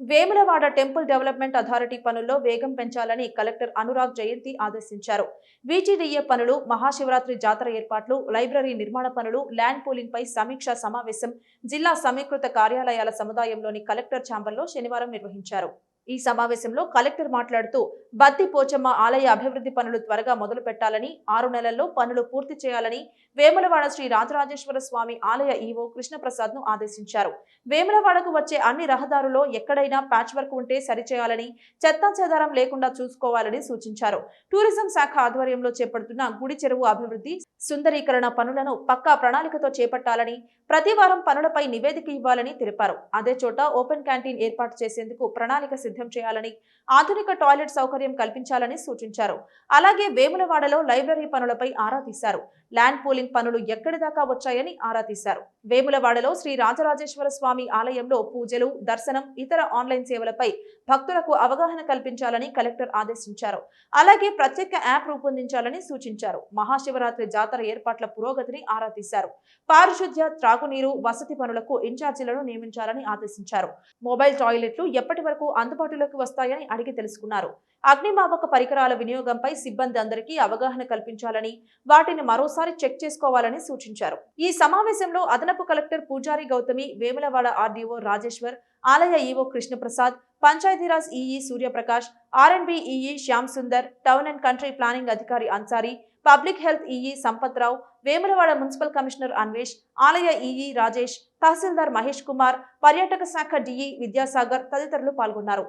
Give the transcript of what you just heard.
Vemulawada temple development authority పనుల్లో వేగం పెంచాలని కలెక్టర్ అనురాగ్ జయంతి ఆదేశించారు. వీజీడీఏ పనులు మహాశివరాత్రి జాతర ఏర్పాట్లు లైబ్రరీ నిర్మాణ పనులు ల్యాండ్ పూలింగ్ పై సమీక్ష సమావేశం జిల్లా సమీకృత కార్యాలయాల సముదాయంలోని కలెక్టర్ ఛాంబర్లో శనివారం నిర్వహించారు. ఈ సమావేశంలో కలెక్టర్ మాట్లాడుతూ బత్తి పోచమ్మ ఆలయ అభివృద్ధి పనులు త్వరగా మొదలు పెట్టాలని ఆరు నెలల్లో పనులు పూర్తి చేయాలని వేములవాడ శ్రీ రాజరాజేశ్వర స్వామి ఆలయ ఈవో కృష్ణప్రసాద్ను ఆదేశించారు. వేములవాడకు వచ్చే అన్ని రహదారుల్లో ఎక్కడైనా ప్యాచ్ వర్క్ ఉంటే సరిచేయాలని చెత్తా చెదారం లేకుండా చూసుకోవాలని సూచించారు. టూరిజం శాఖ ఆధ్వర్యంలో చేపడుతున్న గుడి చెరువు అభివృద్ధి సుందరీకరణ పనులను పక్కా ప్రణాళికతో చేపట్టాలని ప్రతి వారం పనులపై నివేదిక ఇవ్వాలని తెలిపారు. అదే చోట ఓపెన్ క్యాంటీన్ ఏర్పాటు చేసేందుకు ప్రణాళిక సిద్ధం చేయాలని ఆధునిక టాయిలెట్ సౌకర్యం కల్పించాలని సూచించారు. అలాగే వేములవాడలో లైబ్రరీ పనులపై ఆరా తీశారు. ల్యాండ్ పూలింగ్ పనులు ఎక్కడి దాకా వచ్చాయని ఆరా తీశారు. వేములవాడలో శ్రీ రాజరాజేశ్వర స్వామి ఆలయంలో పూజలు దర్శనం ఇతర ఆన్లైన్ సేవలపై భక్తులకు అవగాహన కల్పించాలని కలెక్టర్ ఆదేశించారు. అలాగే ప్రత్యేక యాప్ రూపొందించాలని సూచించారు. మహాశివరాత్రి జాతర ఏర్పాట్ల పురోగతిని ఆరా తీశారు. పారిశుద్ధ్య త్రాగునీరు వసతి పనులకు ఇన్ఛార్జీలను నియమించాలని ఆదేశించారు. మొబైల్ టాయిలెట్లు ఎప్పటి వరకు అందుబాటులోకి వస్తాయని అడిగి తెలుసుకున్నారు. అగ్నిమాపక పరికరాల వినియోగంపై సిబ్బంది అందరికీ అవగాహన కల్పించాలని వాటిని మరోసారి చెక్ చేసుకోవాలని సూచించారు. ఈ సమావేశంలో అదనపు కలెక్టర్ పూజారి గౌతమి వేములవాడ ఆర్డీఓ రాజేశ్వర్ ఆలయ EO Krishnaprasad Panchayati Raj EE Suryaprakash R and B EE Shyam Sundar town and country planning అధికారి Ansari public health EE Sampath Rao Vemulawada municipal commissioner Anvesh ఆలయ ఈఈ రాజేష్ తహసీల్దార్ మహేష్ కుమార్ పర్యాటక శాఖ డిఈ విద్యాసాగర్ తదితరులు పాల్గొన్నారు.